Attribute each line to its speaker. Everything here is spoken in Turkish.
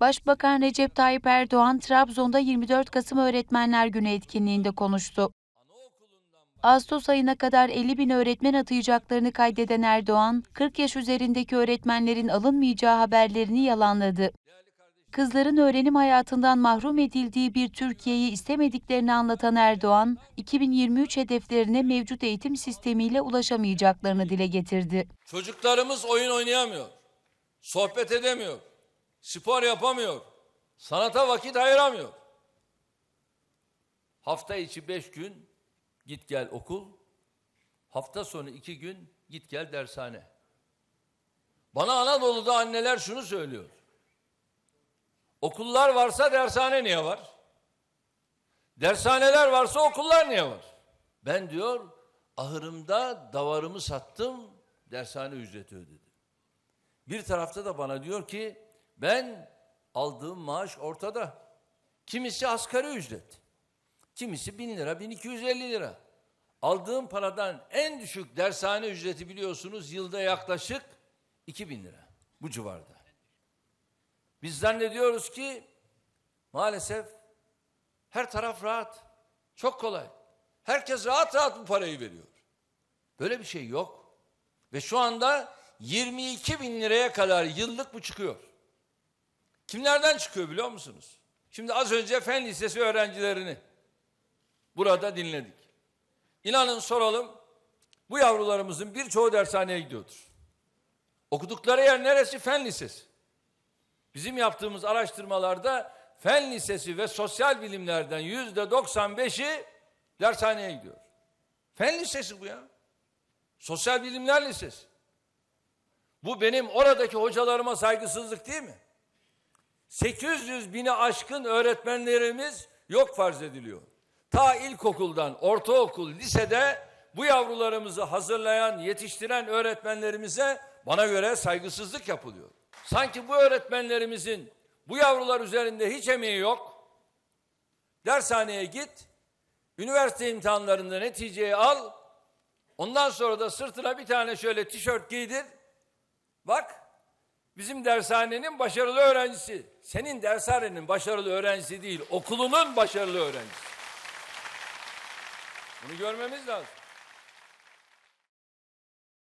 Speaker 1: Başbakan Recep Tayyip Erdoğan, Trabzon'da 24 Kasım Öğretmenler Günü etkinliğinde konuştu. Ağustos ayına kadar 50 bin öğretmen atayacaklarını kaydeden Erdoğan, 40 yaş üzerindeki öğretmenlerin alınmayacağı haberlerini yalanladı. Kızların öğrenim hayatından mahrum edildiği bir Türkiye'yi istemediklerini anlatan Erdoğan, 2023 hedeflerine mevcut eğitim sistemiyle ulaşamayacaklarını dile getirdi.
Speaker 2: Çocuklarımız oyun oynayamıyor. Sohbet edemiyor. Spor yapamıyor. Sanata vakit ayıramıyor. Hafta içi beş gün git gel okul. Hafta sonu iki gün git gel dershane. Bana Anadolu'da anneler şunu söylüyor. Okullar varsa dershane niye var? Dershaneler varsa okullar niye var? Ben diyor ahırımda davarımı sattım, dershane ücreti ödedim. Bir tarafta da bana diyor ki ben aldığım maaş ortada. Kimisi asgari ücret. Kimisi bin lira, 1250 lira. Aldığım paradan en düşük dershane ücreti biliyorsunuz yılda yaklaşık 2000 lira. Bu civarda. Biz zannediyoruz ki maalesef her taraf rahat. Çok kolay. Herkes rahat rahat bu parayı veriyor. Böyle bir şey yok. Ve şu anda 22 bin liraya kadar yıllık bu çıkıyor. Kimlerden çıkıyor biliyor musunuz? Şimdi az önce fen lisesi öğrencilerini burada dinledik. İnanın soralım, bu yavrularımızın birçoğu dershaneye gidiyordur. Okudukları yer neresi? Fen lisesi. Bizim yaptığımız araştırmalarda fen lisesi ve sosyal bilimlerden yüzde 95'i dershaneye gidiyor. Fen lisesi bu ya. Sosyal bilimler lisesi. Bu benim oradaki hocalarıma saygısızlık değil mi? 800 bini aşkın öğretmenlerimiz yok farz ediliyor. Ta ilkokuldan, ortaokul, lisede bu yavrularımızı hazırlayan, yetiştiren öğretmenlerimize bana göre saygısızlık yapılıyor. Sanki bu öğretmenlerimizin bu yavrular üzerinde hiç emeği yok. Dershaneye git, üniversite imtihanlarında neticeyi al, ondan sonra da sırtına bir tane şöyle tişört giydir. Bak, bizim dershanenin başarılı öğrencisi. Senin dershanenin başarılı öğrencisi değil, okulunun başarılı öğrencisi. Bunu görmemiz lazım.